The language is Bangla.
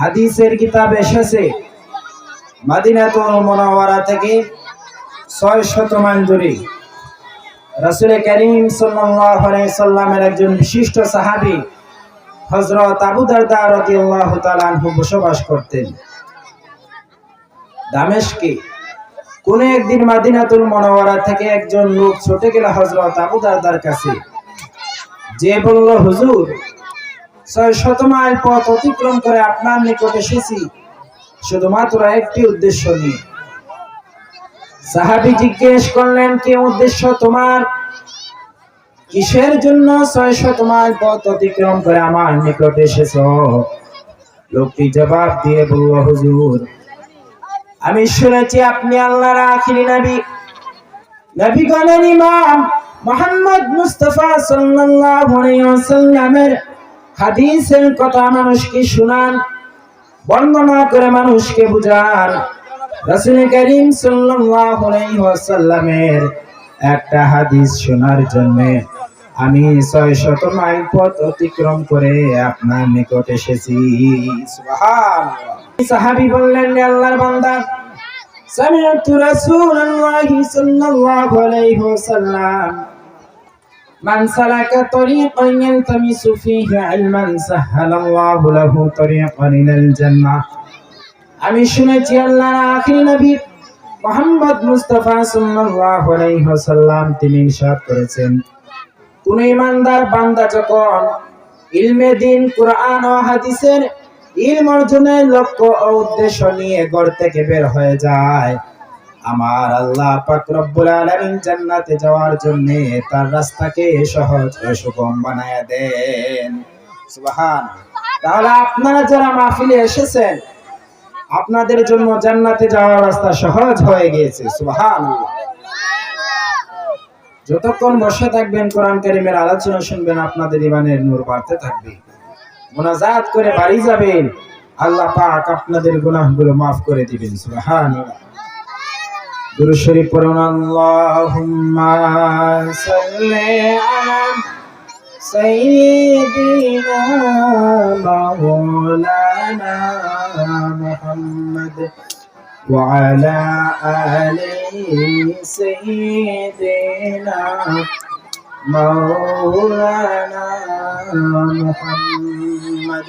হাদিসের কিতাব এসেছে মাদিনাতুল মুনাওয়ারা থেকে ছয় শত মাইল দূরে। রাসূল করিম সাল্লামের একজন বিশিষ্ট সাহাবী হযরত আবু দারদা রাদিয়াল্লাহু তাআলা বসবাস করতেন। দামেশকে কোন একদিন মাদিনাতুল মনোয়ারা থেকে একজন লোক ছুটে গেল হজরত আবু দারদার কাছে। যে বলল, হুজুর পথ অতিক্রম করে আপনার নিকট এসেছি। শুধুমাত্র একটি উদ্দেশ্য নিয়ে। সাহাবি জিজ্ঞেস করলেন উদ্দেশ্য তোমার? কিসের জন্য মাইল পথ অতিক্রম করে আমার নিকট এসেছ? লোকটি জবাব দিয়ে বলল, হুজুর, আমি শুনেছি আপনি আল্লাহর আখিরি নবী। নবীগণের ইমাম মোহাম্মদ মুস্তাফা সাল্লাল্লাহু আলাইহি ওয়াসাল্লামের হাদিসের কথা মানুষকে শুনান, বর্ণনা করে মানুষকে বুঝান। রাসুল করিম সাল্লাল্লাহু আলাইহি ওয়াসাল্লামের একটা হাদিস শোনার জন্য আমি ছয় শত মাইল পথ অতিক্রম করে আপনার নিকট এসেছি। সাহাবি বললেন আল্লাহর বান্দা, সামিআতু রাসূলুল্লাহি সাল্লাল্লাহু আলাইহি ওয়াসাল্লাম من سلك طريقا يلتمس فيه علما سهل الله له طريقا الى الجنه আমি শুনেছি আল্লাহর আখির নবী মোহাম্মদ মুস্তাফা সাল্লাল্লাহু আলাইহি ওয়াসাল্লাম তিনি ইরশাদ করেছেন কোন ইমানদার বান্দা যখন ইলমে দিন কোরআন ও হাদিসের ইলম অর্জনের লক্ষ্য ও উদ্দেশ্য নিয়ে ঘর থেকে বের হয়ে যায় আমার আল্লাহ পাক রব্বুল জান্নাতে যাওয়ার জন্য তার রাস্তাকে সহজ ও সুগম বানায়া দেন। সুবহান তাহলে আপনারা যারা মাহফিলে এসেছেন, আপনাদের জন্য জান্নাতে যাওয়ার রাস্তা সহজ হয়ে গিয়েছে। সুবহান যতক্ষণ বসে থাকবেন, কোরআন কারিমের আলোচনা শুনবেন, আপনাদের ইমানের নূর বাড়তে থাকবে। মোনাজাত করে বাড়ি যাবেন। আল্লাহ পাক আপনাদের গুনাহগুলো মাফ করে দিবেন। সুবহানাল্লাহ। দুরুশরী পড়ুন আল্লাহুম্মা সাল্লি আলা সাইয়্যিদিনা মাওলানা মুহাম্মদ ওয়া আলা আলি সাইয়্যিদিনা মাওলানা মুহাম্মদ।